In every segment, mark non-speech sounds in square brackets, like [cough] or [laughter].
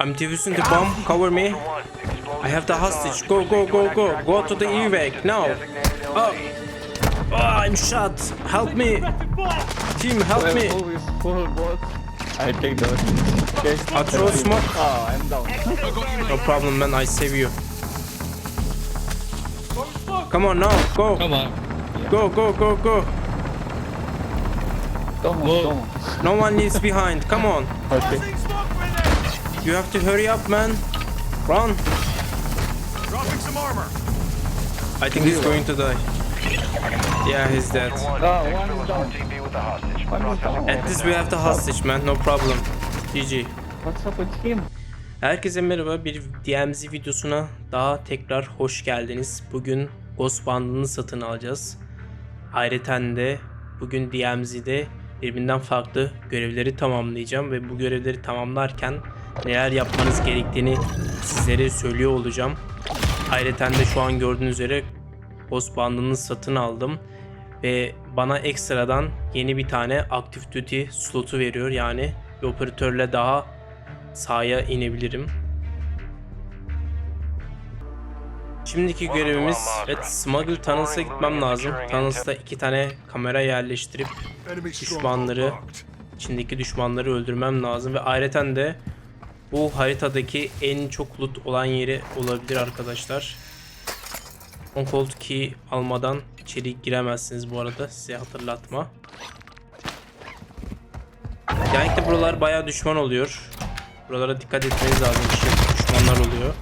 I'm defusing the bomb. Cover me. I have the hostage. Go, go, go, go. Go to the evac now. Oh. Oh, I'm shot. Help me. Team, help me. Full is full boss. I take those. Okay. I'll throw smoke. Oh, I'm down. No problem, man. I save you. Come on now. Go. Come on. Go, go, go, go. Don't Whoa. don't. No one leaves behind. Come on. Okay. You have to hurry up, man. Run. Dropping some armor. I think he's going to die. Yeah, he's dead. Oh. At least we have the hostage, man. No problem. GG. What's up with him? Herkese merhaba. Bir DMZ videosuna daha tekrar hoş geldiniz. Bugün Ghost Band'ını satın alacağız. Ayrıca de bugün DMZ'de birbirinden farklı görevleri tamamlayacağım ve bu görevleri tamamlarken neler yapmanız gerektiğini sizlere söylüyor olacağım. Ayrıca de şu an gördüğünüz üzere Ghost Band'ını satın aldım ve bana ekstradan yeni bir tane Active Duty slotu veriyor. Yani bir operatörle daha sahaya inebilirim. Şimdiki görevimiz evet Smuggle Tunnels'a gitmem lazım. Tunnels'ta iki tane kamera yerleştirip düşmanları içindeki düşmanları öldürmem lazım ve ayrıca de bu haritadaki en çok loot olan yeri olabilir arkadaşlar. On Cold Key almadan içeri giremezsiniz bu arada size hatırlatma. Genellikle buralar bayağı düşman oluyor. Buralara dikkat etmeniz lazım. İşte düşmanlar oluyor.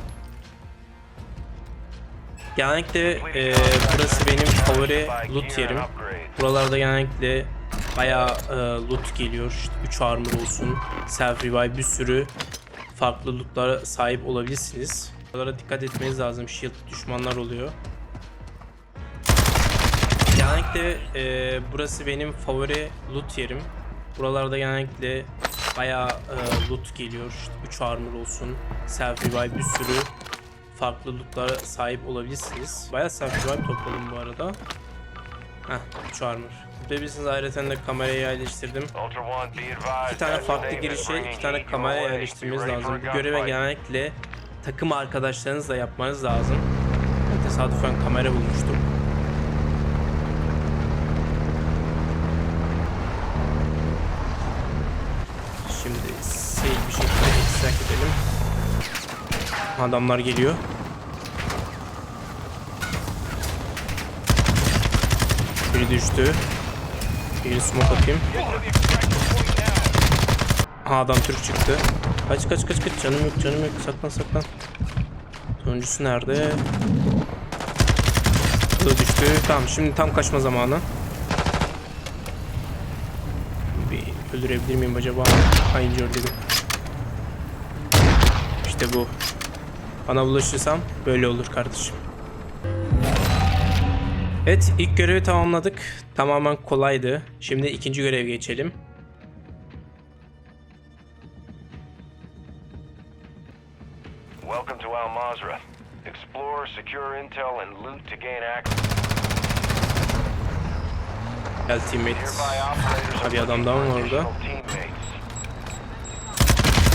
Genellikle e, burası benim favori loot yerim. Buralarda genellikle bayağı e, loot geliyor. İşte 3 armor olsun, self revive bir sürü farklı lootlara sahip olabilirsiniz. Buralara dikkat etmeniz lazım. Shield düşmanlar oluyor. Genellikle e, burası benim favori loot yerim. Buralarda genellikle bayağı e, loot geliyor. İşte 3 armor olsun, self revive bir sürü farklı lootlara sahip olabilirsiniz. Bayağı self revive topladım bu arada. Heh, 3 armor. Görebilirsiniz ayrıca de kamerayı yerleştirdim. İki tane farklı girişe iki tane kamera yerleştirmeniz lazım. Bu göreve genellikle takım arkadaşlarınızla yapmanız lazım. Tesadüfen kamera bulmuştum. Şimdi safe bir şekilde extract edelim. Adamlar geliyor. Düştü. Biri smoke atayım. Aha adam Türk çıktı. Kaç kaç kaç kaç canım yok canım yok saklan saklan. Sonuncusu nerede? Bu da düştü. Tamam şimdi tam kaçma zamanı. Bir öldürebilir miyim acaba? Hayır dedim. İşte bu. Bana bulaşırsam böyle olur kardeşim. Evet ilk görevi tamamladık. Tamamen kolaydı. Şimdi ikinci görev geçelim. Welcome to Al Mazrah. Explore, secure intel, and loot to gain access. Gel teammate. Nearby operators Abi adam daha mı orada? teammates.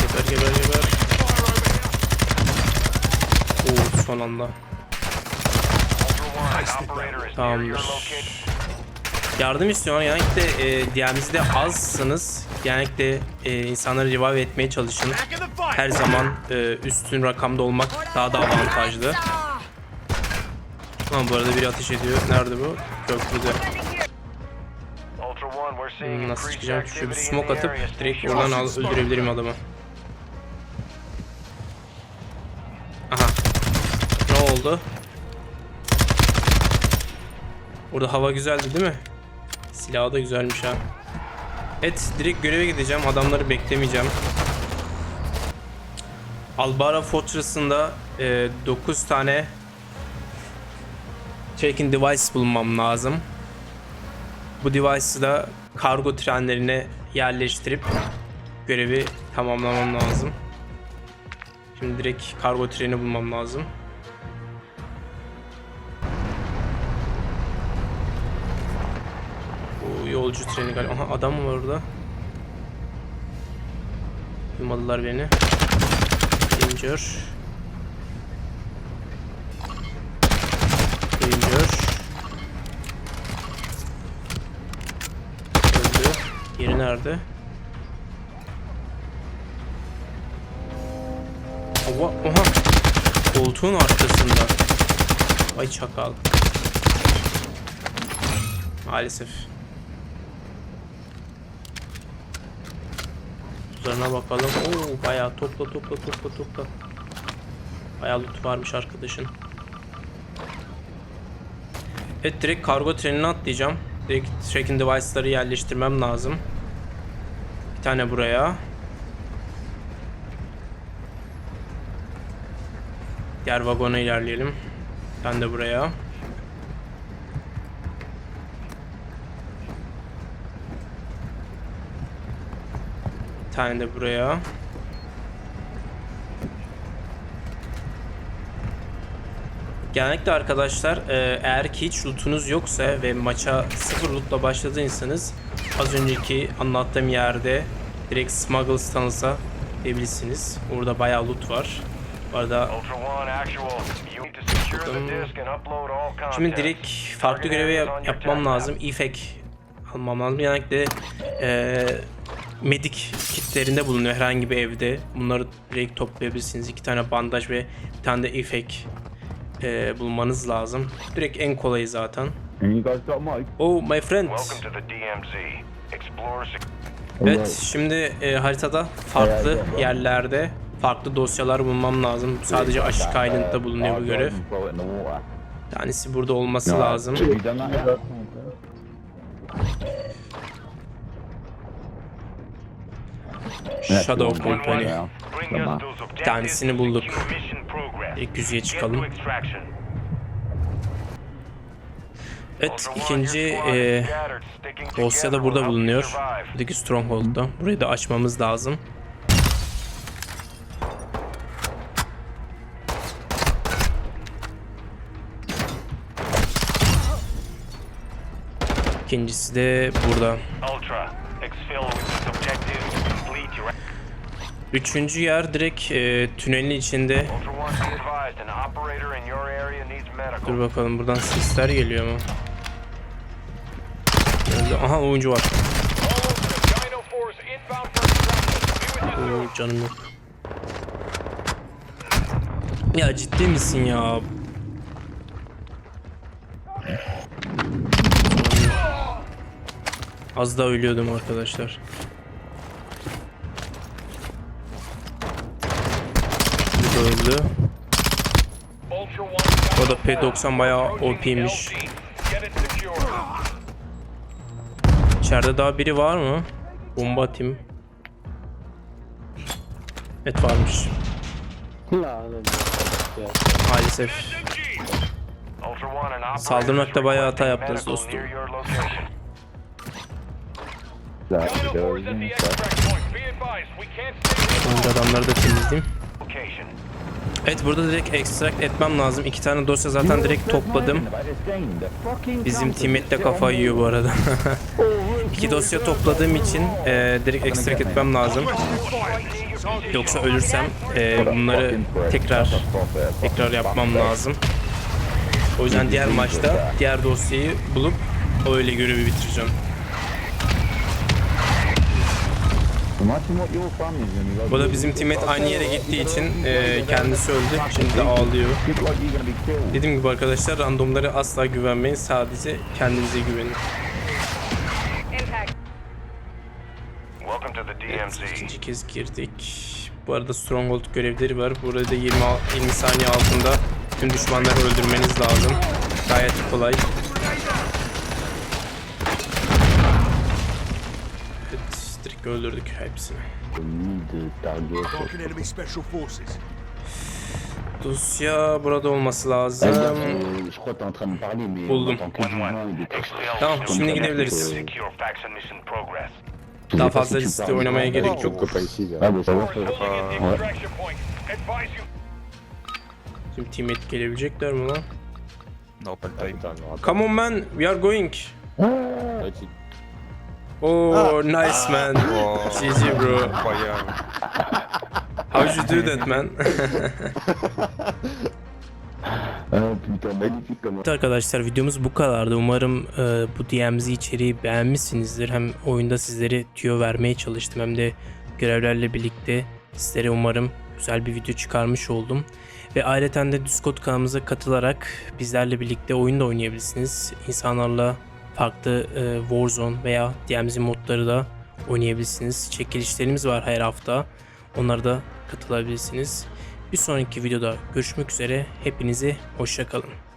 Geber geber geber. Oo son anda. Tamamdır. Yardım istiyorum. Genellikle e, DM'de azsınız. Genellikle e, insanları revive etmeye çalışın. Her zaman e, üstün rakamda olmak daha da avantajlı. Tamam bu arada biri ateş ediyor. Nerede bu? Köprüde. Hmm, Nasıl çıkacağım? Şu bir smoke atıp direkt oradan öldürebilirim adamı. Aha. Ne oldu? Burada hava güzeldi değil mi? Silahı da güzelmiş ha. Evet direkt göreve gideceğim. Adamları beklemeyeceğim. Albara Fortress'ında e, 9 tane tracking device bulmam lazım. Bu device'ı da kargo trenlerine yerleştirip görevi tamamlamam lazım. Şimdi direkt kargo treni bulmam lazım. Yolcu treni galiba. Aha adam var orada? Duymadılar beni. Danger. Danger. Öldü. Yeri nerede? Oha, oha. Koltuğun arkasında. Vay çakal. Maalesef. Üzerine bakalım. Oo bayağı topla topla topla topla. Bayağı loot varmış arkadaşın. Evet direkt kargo trenine atlayacağım. Direkt tracking device'ları yerleştirmem lazım. Bir tane buraya. Diğer vagona ilerleyelim. Tane de buraya. Tane de buraya. Genellikle arkadaşlar e, eğer ki hiç lootunuz yoksa ve maça sıfır lootla başladıysanız az önceki anlattığım yerde direkt smuggle stansa diyebilirsiniz. Orada bayağı loot var. Bu arada. Şimdi direkt farklı görevi yap- yapmam lazım. İfek almam lazım. Genellikle eee medik kitlerinde bulunuyor herhangi bir evde. Bunları direkt toplayabilirsiniz. İki tane bandaj ve bir tane de ifek eee, bulmanız lazım. Direkt en kolayı zaten. And you guys got mic? Oh my friend. Welcome to the DMZ. Explore sec- Evet şimdi eee, haritada farklı yerlerde farklı dosyalar bulmam lazım. Sadece Aşık Island'da bulunuyor bu görev. Tanesi burada olması lazım. Have you done that yet? Shadow the one Company. Bring Tamam. objectives tanesini bulduk. İlk to çıkalım. Evet ikinci. Sticking dosya da together burada bulunuyor. Buradaki Stronghold'da. Burayı da açmamız lazım. İkincisi de burada. Üçüncü yer direkt eee, tünelin içinde. Dur bakalım buradan sesler geliyor mu? Aha oyuncu var. Oo, canım yok. Ya ciddi misin ya? Az daha ölüyordum arkadaşlar. Da öldü. O da P90 bayağı secured. İçeride daha biri var mı? Bomba atayım. Evet varmış. Maalesef. Saldırmakta bayağı hata yaptınız dostum. Önce adamları da temizleyeyim. Evet burada direkt extract etmem lazım. İki tane dosya zaten direkt topladım. Bizim teammate de kafayı yiyor bu arada. [laughs] İki dosya topladığım için e, direkt extract etmem lazım. Yoksa ölürsem e, bunları tekrar tekrar yapmam lazım. O yüzden diğer maçta diğer dosyayı bulup öyle görevi bitireceğim. Bu da bizim teammate aynı yere gittiği için e, kendisi öldü. Şimdi de ağlıyor. Dediğim gibi arkadaşlar randomlara asla güvenmeyin. Sadece kendinize güvenin. DMZ. İkinci kez girdik. Bu arada Stronghold görevleri var. Burada 20, al- 20 saniye altında tüm düşmanları öldürmeniz lazım. Gayet kolay. Öldürdük hepsini. Dosya burada olması lazım. Buldum. Tamam, şimdi gidebiliriz. Daha fazla riskli oynamaya gerek yok. Şimdi teammate gelebilecekler mi lan? Come on man, we are going. Oh, nice man. Oh, GG bro. incroyable. How you do that man? [laughs] Ah putain, magnifique comment. Evet arkadaşlar videomuz bu kadardı. Umarım e, bu DMZ içeriği beğenmişsinizdir. Hem oyunda sizlere tüyo vermeye çalıştım hem de görevlerle birlikte sizlere umarım güzel bir video çıkarmış oldum. Ve ayrıca de Discord kanalımıza katılarak bizlerle birlikte oyun da oynayabilirsiniz. İnsanlarla farklı e, Warzone veya DMZ modları da oynayabilirsiniz. Çekilişlerimiz var her hafta. Onlara da katılabilirsiniz. Bir sonraki videoda görüşmek üzere. Hepinize hoşçakalın.